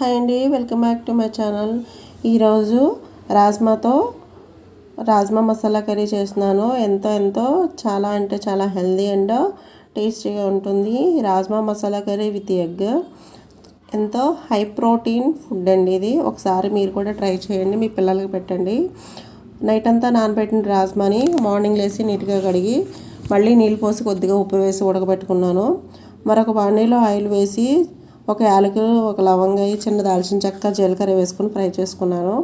Hi అండి welcome back to my channel. ఈరోజు రాజ్మాతో రాజ్మా మసాలా కర్రీ చేస్తున్నాను. ఎంతో ఎంతో చాలా అంటే చాలా హెల్దీ అండ్ టేస్టీగా ఉంటుంది rajma masala curry with egg. ఎంతో హై ప్రోటీన్ ఫుడ్ అండి ఇది. ఒకసారి మీరు కూడా ట్రై చేయండి మీ పిల్లలకి పెట్టండి. నైట్ అంతా నానబెట్టిన రాజ్మాని మార్నింగ్ లేసి నీట్గా కడిగి మళ్ళీ నీళ్ళు పోసి కొద్దిగా ఉప్పు వేసి ఉడకబెట్టుకున్నాను. మరొక బాణీలో ఆయిల్ వేసి ఒక యాలకులు ఒక లవంగాయి చిన్న దాల్చిన చెక్క జీలకర్ర వేసుకొని ఫ్రై చేసుకున్నాను.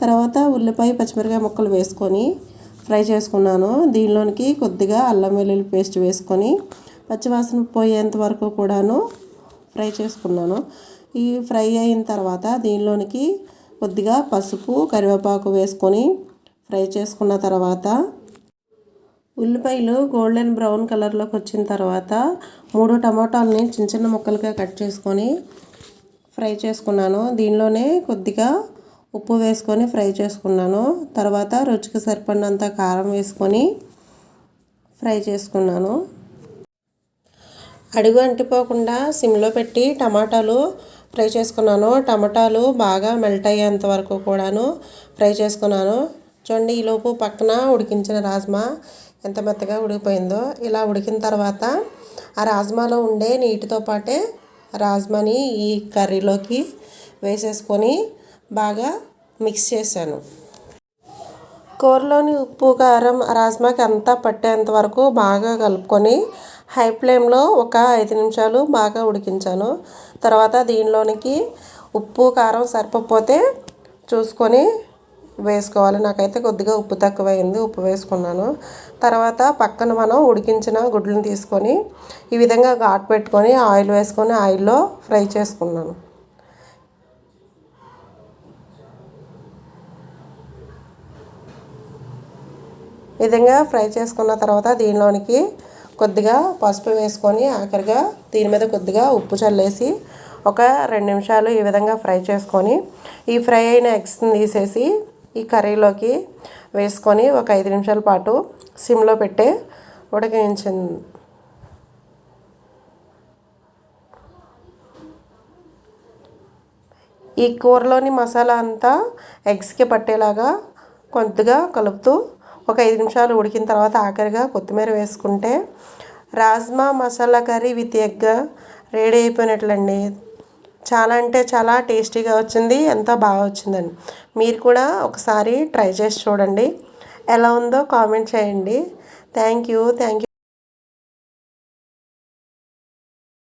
తర్వాత ఉల్లిపాయ పచ్చిమిరకాయ ముక్కలు వేసుకొని ఫ్రై చేసుకున్నాను. దీనిలోనికి కొద్దిగా అల్లం వెల్లుల్లి పేస్ట్ వేసుకొని పచ్చివాసన పోయేంత వరకు కూడాను ఫ్రై చేసుకున్నాను. ఈ ఫ్రై అయిన తర్వాత దీనిలోనికి కొద్దిగా పసుపు కరివేపాకు వేసుకొని ఫ్రై చేసుకున్న తర్వాత ఉల్లిపాయలు గోల్డెన్ బ్రౌన్ కలర్లోకి వచ్చిన తర్వాత మూడు టమాటాలని చిన్న చిన్న ముక్కలుగా కట్ చేసుకొని ఫ్రై చేసుకున్నాను. దీనిలోనే కొద్దిగా ఉప్పు వేసుకొని ఫ్రై చేసుకున్నాను. తర్వాత రుచికి సరిపడినంత కారం వేసుకొని ఫ్రై చేసుకున్నాను. అడుగు అంటిపోకుండా సిమ్లో పెట్టి టమాటాలు ఫ్రై చేసుకున్నాను. టమాటాలు బాగా మెల్ట్ అయ్యేంత వరకు కూడాను ఫ్రై చేసుకున్నాను. చూడండి ఈలోపు పక్కన ఉడికించిన రాజ్మా ఎంత మెత్తగా ఉడికిపోయిందో ఇలా ఉడికిన తర్వాత ఆ రాజ్మాలో ఉండే నీటితో పాటే రాజ్మాని ఈ కర్రీలోకి వేసేసుకొని బాగా మిక్స్ చేశాను. కూరలోని ఉప్పు కారం రాజ్మాకి అంతా పట్టేంత వరకు బాగా కలుపుకొని హై ఫ్లేమ్లో ఒక ఐదు నిమిషాలు బాగా ఉడికించాను. తర్వాత దీనిలోనికి ఉప్పు కారం సరిపోతే చూసుకొని వేసుకోవాలి. నాకైతే కొద్దిగా ఉప్పు తక్కువైంది ఉప్పు వేసుకున్నాను. తర్వాత పక్కన మనం ఉడికించిన గుడ్లను తీసుకొని ఈ విధంగా ఘాట్ పెట్టుకొని ఆయిల్ వేసుకొని ఆయిల్లో ఫ్రై చేసుకున్నాను. విధంగా ఫ్రై చేసుకున్న తర్వాత దీనిలోనికి కొద్దిగా పసుపు వేసుకొని ఆఖరిగా దీని మీద కొద్దిగా ఉప్పు చల్లేసి ఒక రెండు నిమిషాలు ఈ విధంగా ఫ్రై చేసుకొని ఈ ఫ్రై అయిన ఎగ్స్ని తీసేసి ఈ కర్రీలోకి వేసుకొని ఒక ఐదు నిమిషాల పాటు సిమ్లో పెట్టి ఉడకించింది. ఈ కూరలోని మసాలా అంతా ఎగ్స్కి పట్టేలాగా కొద్దిగా కలుపుతూ ఒక ఐదు నిమిషాలు ఉడికిన తర్వాత ఆఖరిగా కొత్తిమీర వేసుకుంటే rajma masala curry with egg ready అయిపోయినట్లండి. చాలా అంటే చాలా టేస్టీగా వచ్చింది ఎంతో బాగా వచ్చిందండి మీరు కూడా ఒకసారి ట్రై చేసి చూడండి. ఎలా ఉందో కామెంట్ చేయండి. Thank you thank you.